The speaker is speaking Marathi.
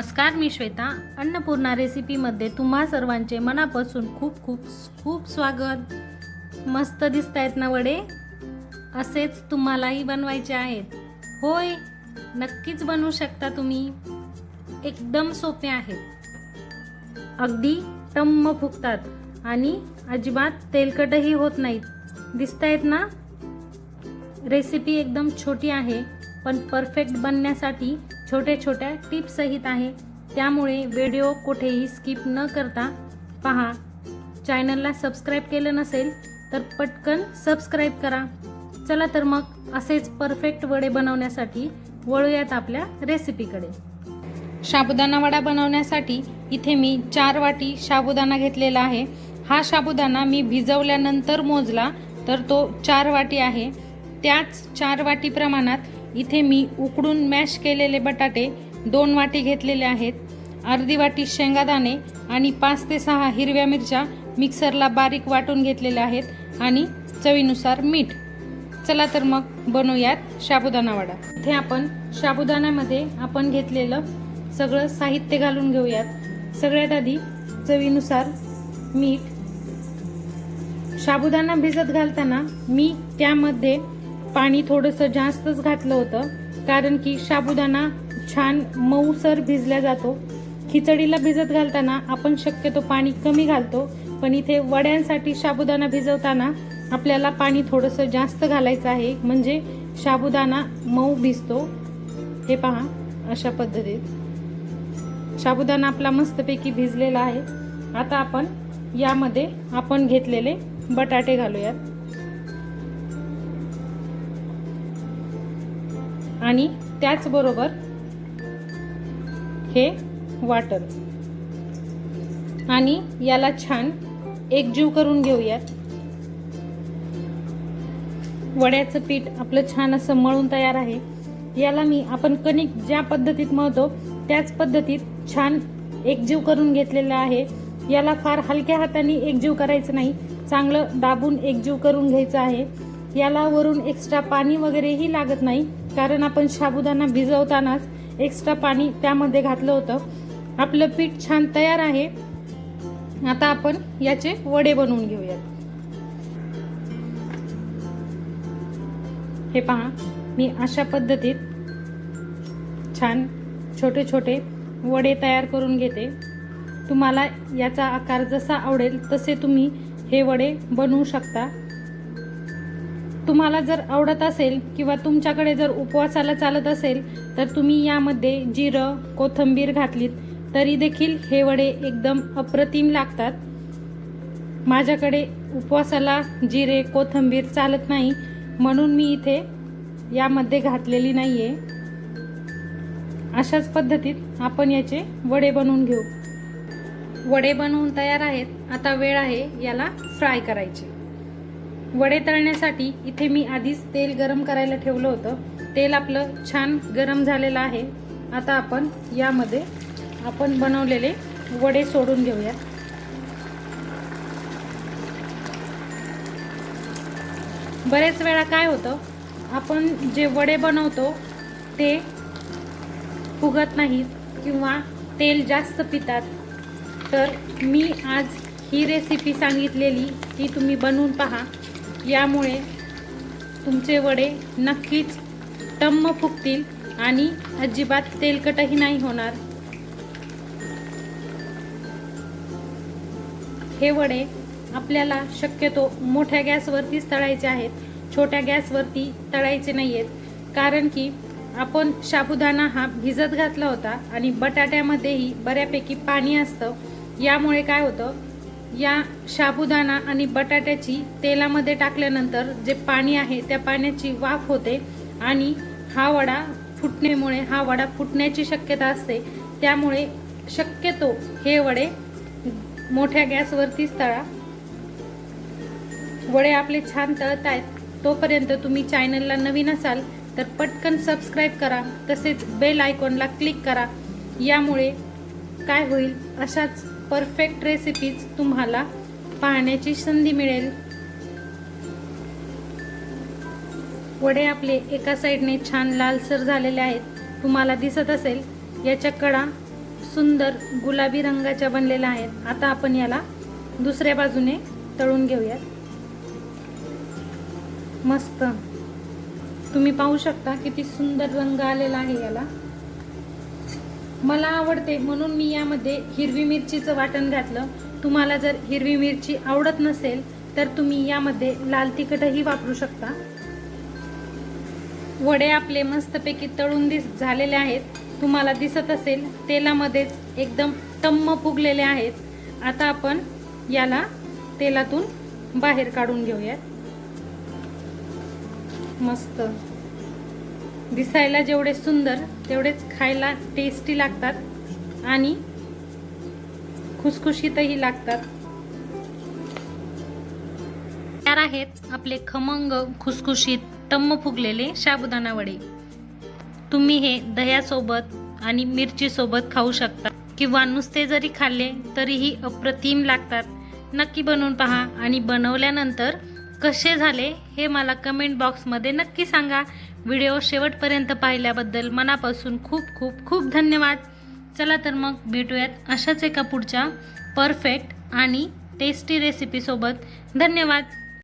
नमस्कार मी श्वेता. अन्नपूर्णा रेसिपीमध्ये तुम्हा सर्वांचे मनापासून खूप खूप खूप स्वागत. मस्त दिसत आहेत ना वडे? असेच तुम्हालाही बनवायचे आहेत. होय नक्कीच बनवू शकता तुम्ही. एकदम सोपे आहेत. अगदी टम्म फुगतात आणि अजिबात तेलकटही होत नाहीत. दिसत आहेत ना? रेसिपी एकदम छोटी आहे पण परफेक्ट बनण्यासाठी छोट्या छोट्या टिप्सहित आहे. त्यामुळे व्हिडिओ कुठेही स्किप न करता पहा. चॅनलला सबस्क्राईब केलं नसेल तर पटकन सबस्क्राईब करा. चला तर मग असेच परफेक्ट वडे बनवण्यासाठी वळूयात आपल्या रेसिपीकडे. साबुदाणा वडा बनवण्यासाठी इथे मी चार वाटी साबुदाणा घेतलेला आहे. हा साबुदाणा मी भिजवल्यानंतर मोजला तर तो चार वाटी आहे. त्याच चार वाटी प्रमाणात इथे मी उकडून मॅश केलेले बटाटे दोन वाटी घेतलेले आहेत. अर्धी वाटी शेंगादाणे आणि पाच ते सहा हिरव्या मिरच्या मिक्सरला बारीक वाटून घेतलेल्या आहेत आणि चवीनुसार मीठ. चला तर मग बनवूयात साबुदाणा वडा. इथे आपण साबुदाण्यामध्ये आपण घेतलेलं सगळं साहित्य घालून घेऊयात. सगळ्यात आधी चवीनुसार मीठ. साबुदाणा भिजत घालताना मी त्यामध्ये पाणी थोडंसं जास्तच घातलं होतं कारण की साबुदाणा छान मऊसर भिजला जातो. खिचडीला भिजत घालताना आपण शक्यतो पाणी कमी घालतो पण इथे वड्यांसाठी साबुदाणा भिजवताना आपल्याला पाणी थोडंसं जास्त घालायचं आहे म्हणजे साबुदाणा मऊ भिजतो. हे पहा अशा पद्धतीत. साबुदाणा आपला मस्तपैकी भिजलेला आहे. आता आपण यामध्ये आपण घेतलेले बटाटे घालूयात. आणि त्याचबरोबर हे वाटण आणि याला छान एकजीव करून घेऊयात. वड्याचं पीठ आपलं छान असं मळून तयार आहे. याला मी आपण कणिक ज्या पद्धतीत मळतो त्याच पद्धतीत छान एकजीव करून घेतलेलं आहे. याला फार हलक्या हाताने एकजीव करायचं नाही चांगलं दाबून एकजीव करून घ्यायचं आहे. याला वरून एक्स्ट्रा पाणी वगैरेही लागत नाही. कारण आपण साबुदाणा भिजवतानाच एक्स्ट्रा पाणी त्यामध्ये घातलं होतं. आपलं पीठ छान तयार आहे. आता आपण याचे वडे बनवून घेऊयात. हे पहा मी अशा पद्धतीत छान छोटे छोटे वडे तयार करून घेते. तुम्हाला याचा आकार जसा आवडेल तसे तुम्ही हे वडे बनवू शकता. तुम्हाला जर आवडत असेल किंवा तुमच्याकडे जर उपवासाला चालत असेल तर तुम्ही यामध्ये जिरं कोथंबीर घातलीत. तरी देखील हे वडे एकदम अप्रतिम लागतात. माझ्याकडे उपवासाला जिरे कोथंबीर चालत नाही म्हणून मी इथे यामध्ये घातलेली नाही आहे अशाच पद्धतीत आपण याचे वडे बनवून घेऊ. वडे बनवून तयार आहेत. आता वेळ आहे याला फ्राय करायचे. वडे तळण्यासाठी इथे मी आधीच तेल गरम करायला ठेवलं होतं. तेल आपलं छान गरम झालेलं आहे. आता आपण यामध्ये आपण बनवलेले वडे सोडून घेऊया बरेच वेळा काय होतं आपण जे वडे बनवतो ते फुगत नाहीत किंवा तेल जास्त पितात. तर मी आज ही रेसिपी सांगितलेली ती तुम्ही बनवून पहा. यामुळे तुमचे वडे नक्कीच टम्म फुगतील आणि अजिबात तेलकटही नाही होणार. हे वडे आपल्याला शक्यतो मोठ्या गॅसवरतीच तळायचे आहेत. छोट्या गॅसवरती तळायचे नाही आहेत कारण की आपण साबुदाणा हा भिजत घातला होता आणि बटाट्यामध्येही बऱ्यापैकी पाणी असतं. यामुळे काय होतं? या साबुदाणा आणि बटाट्याची तेलामध्ये टाकल्यानंतर जे पाणी आहे त्या पाण्याची वाफ होते आणि हा वडा फुटण्यामुळे हा वडा फुटण्याची शक्यता असते. त्यामुळे शक्यतो हे वडे मोठ्या गॅसवरतीच तळा. वडे आपले छान तळत आहेत तोपर्यंत तुम्ही चॅनलला नवीन असाल तर पटकन सबस्क्राईब करा तसेच बेल आयकॉनला क्लिक करा. यामुळे काय होईल? अशाच परफेक्ट रेसिपीज तुम्हाला पाहण्याची संधी मिळेल. वडे आपले एका साईडने छान लालसर झालेले आहेत. तुम्हाला दिसत असेल याच्या कडा सुंदर गुलाबी रंगाच्या बनलेल्या आहेत. आता आपण याला दुसऱ्या बाजूने तळून घेऊयात. मस्त. तुम्ही पाहू शकता किती सुंदर रंग आलेला आहे याला. मला आवडते म्हणून मी यामध्ये हिरवी मिरचीचं वाटण घातलं. तुम्हाला जर हिरवी मिरची आवडत नसेल तर तुम्ही यामध्ये लाल तिखटही वापरू शकता. वडे आपले मस्तपैकी तळून दिस झालेले आहेत. तुम्हाला दिसत असेल तेलामध्येच एकदम टम्म फुगलेले आहेत. आता आपण याला तेलातून बाहेर काढून घेऊयात. मस्त. दिसायला जेवढे सुंदर तेवढेच खायला टेस्टी लागतात आणि खुसखुशीतही लागतात. तयार आहेत आपले खमंग खुसखुशीत टम्म फुगलेले साबुदाणा वडे. तुम्ही हे दह्यासोबत आणि मिरचीसोबत खाऊ शकता. किंवा नुसते जरी खाल्ले तरीही अप्रतिम लागतात. नक्की बनवून पहा आणि बनवल्यानंतर कसे झाले हे मला कमेंट बॉक्समध्ये नक्की सांगा. व्हिडिओ शेवटपर्यंत पाहिल्याबद्दल मनापासून खूप खूप खूप धन्यवाद. चला तर मग भेटूयात अशाच एका पुढच्या परफेक्ट आणि टेस्टी रेसिपीसोबत धन्यवाद.